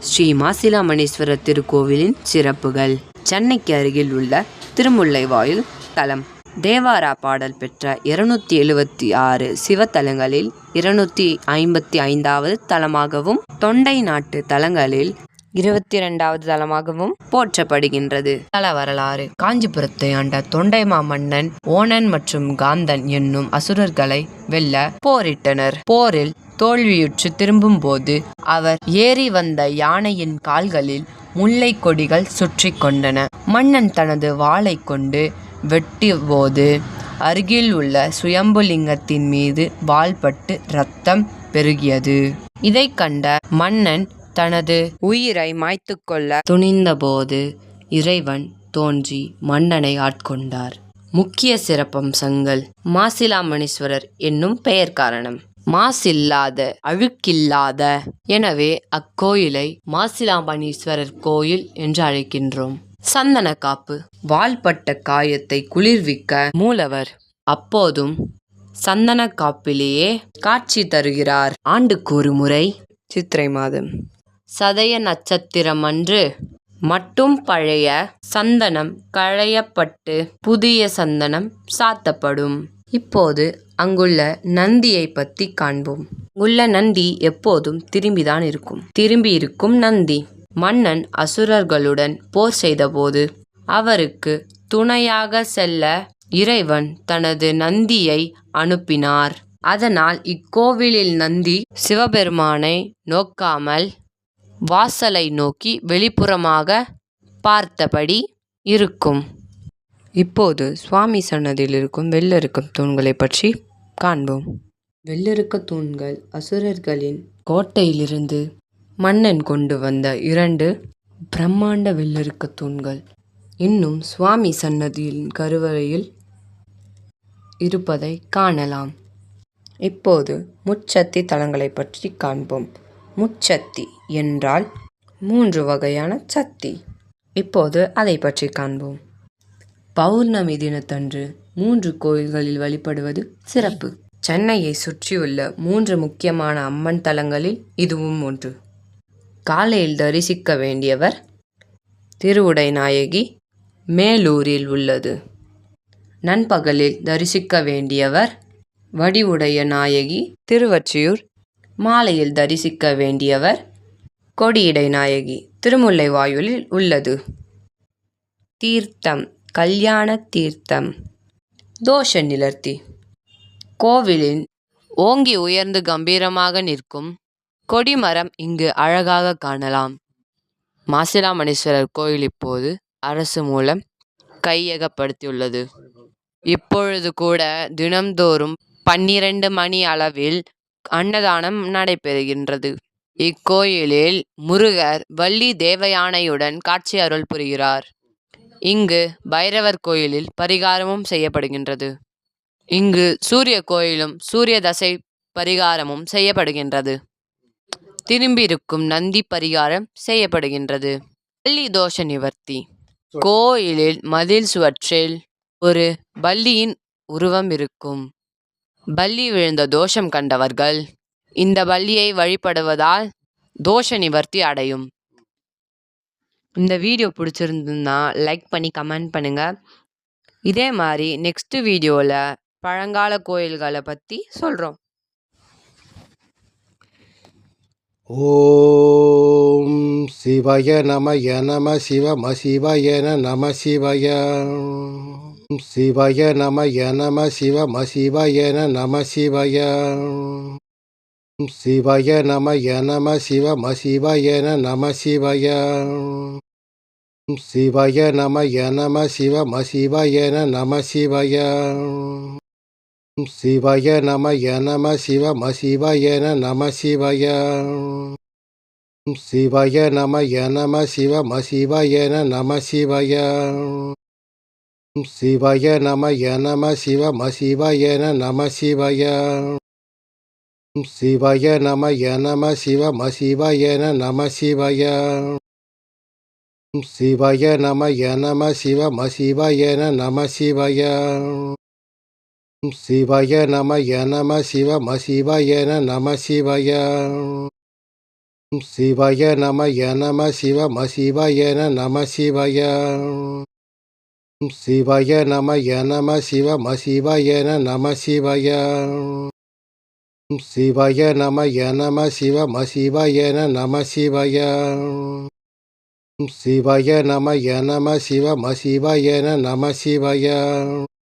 ஸ்ரீ மாசிலாமணீஸ்வரர் திருக்கோவிலின் சிறப்புகள். சென்னைக்கு அருகில் உள்ள திருமுல்லைவாயில் தலம். தேவாரா பாடல் பெற்ற இருநூத்தி எழுவத்தி ஆறு சிவத்தலங்களில் இருநூத்தி ஐம்பத்தி ஐந்தாவது தலமாகவும் தொண்டை நாட்டு தலங்களில் இருபத்தி இரண்டாவது தலமாகவும் போற்றப்படுகின்றது. தல வரலாறு காஞ்சிபுரத்தை ஆண்ட தொண்டை மாமன்னன் ஓணன் மற்றும் காந்தன் என்னும் அசுரர்களை வெல்ல போரிட்டனர். போரில் தோல்வியுற்று திரும்பும்போது அவர் ஏறி வந்த யானையின் கால்களில் முல்லை கொடிகள் சுற்றி கொண்டன. மன்னன் தனது வாளை கொண்டு வெட்டியபோது அருகில் உள்ள சுயம்புலிங்கத்தின் மீது வாள்பட்டு இரத்தம் பெருகியது. இதைக் கண்ட மன்னன் தனது உயிரை மாய்த்து கொள்ள துணிந்தபோது இறைவன் தோன்றி மன்னனை ஆட்கொண்டார். முக்கிய சிறப்பம்சங்கள் மாசிலாமணீஸ்வரர் என்னும் பெயர் காரணம். மாசில்லாத அழுக்கில்லாத. எனவே அக்கோயிலை மாசிலாம்பனீஸ்வரர் கோயில் என்று அழைக்கின்றோம். சந்தன காப்பு வாள்பட்ட காயத்தை குளிர்விக்க மூலவர் அப்போதும் சந்தன காப்பிலேயே காட்சி தருகிறார். ஆண்டுக்கு ஒரு முறை சித்திரை மாதம். சதய நட்சத்திரம் அன்று மட்டும் பழைய சந்தனம் களையப்பட்டு புதிய சந்தனம் சாத்தப்படும். இப்போது அங்குள்ள நந்தியை பற்றி காண்போம். அங்குள்ள நந்தி எப்போதும் திரும்பிதான் இருக்கும். திரும்பி இருக்கும் நந்தி. மன்னன் அசுரர்களுடன் போர் செய்தபோது அவருக்கு துணையாக செல்ல இறைவன் தனது நந்தியை அனுப்பினார். அதனால் இக்கோவிலில் நந்தி சிவபெருமானை நோக்காமல் வாசலை நோக்கி வெளிப்புறமாக பார்த்தபடி இருக்கும். இப்போது சுவாமி சன்னதியில் இருக்கும் வெள்ளருக்கும் தூண்களை பற்றி காண்போம். வெள்ளருக்க தூண்கள் அசுரர்களின் கோட்டையிலிருந்து மன்னன் கொண்டு வந்த இரண்டு பிரம்மாண்ட வெள்ளருக்க தூண்கள். இன்னும் சுவாமி சன்னதியின் கருவறையில் இருப்பதை காணலாம். இப்போது முச்சத்தி தலங்களை பற்றி காண்போம். முச்சத்தி என்றால் மூன்று வகையான சத்தி. இப்போது அதை பற்றி காண்போம். பௌர்ணமி தினத்தன்று மூன்று கோயில்களில் வழிபடுவது சிறப்பு. சென்னையை சுற்றியுள்ள மூன்று முக்கியமான அம்மன் தலங்களில் இதுவும் ஒன்று. காலையில் தரிசிக்க வேண்டியவர் திருவுடைநாயகி மேலூரில் உள்ளது. நண்பகலில் தரிசிக்க வேண்டியவர் வடிவுடைய நாயகி திருவற்றியூர். மாலையில் தரிசிக்க வேண்டியவர் கொடியிடை நாயகி திருமுல்லை வாயுலில் உள்ளது. தீர்த்தம் கல்யாண தீர்த்தம் தோஷ நிலர்த்தி. கோவிலின் ஓங்கி உயர்ந்து கம்பீரமாக நிற்கும் கொடிமரம் இங்கு அழகாக காணலாம். மாசிலாமணீஸ்வரர் கோயில் இப்போது அரசு மூலம் கையகப்படுத்தியுள்ளது. இப்பொழுது கூட தினம்தோறும் பன்னிரண்டு மணி அளவில் அன்னதானம் நடைபெறுகின்றது. இக்கோயிலில் முருகர் வள்ளி தேவயானையுடன் காட்சி அருள் புரிகிறார். இங்கு பைரவர் கோயிலில் பரிகாரமும் செய்யப்படுகின்றது. இங்கு சூரிய கோயிலும் சூரிய தசை பரிகாரமும் செய்யப்படுகின்றது. திரும்பியிருக்கும் நந்தி பரிகாரம் செய்யப்படுகின்றது. பள்ளி தோஷ நிவர்த்தி. கோயிலில் மதில் சுவற்றில் ஒரு பள்ளியின் உருவம் இருக்கும். பள்ளி விழுந்த தோஷம் கண்டவர்கள் இந்த பள்ளியை வழிபடுவதால் தோஷ நிவர்த்தி அடையும். இந்த வீடியோ பிடிச்சிருந்ததுன்னா லைக் பண்ணி கமெண்ட் பண்ணுங்கள் இதே மாதிரி நெக்ஸ்ட்டு வீடியோவில் பழங்கால கோயில்களை பற்றி சொல்கிறோம் ஓம் சிவய நமய நம சிவம சிவயன நம சிவய. சிவய நமய நம சிவம சிவயன நம சிவய. சிவய நமய நம சிவம சிவயன நம சிவய. சிவய நமய நம சிவம சிவயன நம சிவய சிவய நமய நம சிவம சிவயன நம சிவய சிவய நமய நம சிவம சிவயன நம சிவய சிவய நமய நம சிவம சிவயன நம சிவய சிவய நமய நம சிவம சிவயன நம சிவய சிவய நமய நம சிவம சிவயன நம சிவய. சிவய நமய நம சிவம சிவயன நம சிவய சிவய. சிவாய நம நம சிவம சிவயன நம சிவய சிவய. சிவாய நம நம சிவம சிவயன நம சிவய சிவய. சிவாய நம நம சிவம சிவயன நம சிவய. சிவாய நம நம சிவம சிவாயன நம சிவாய.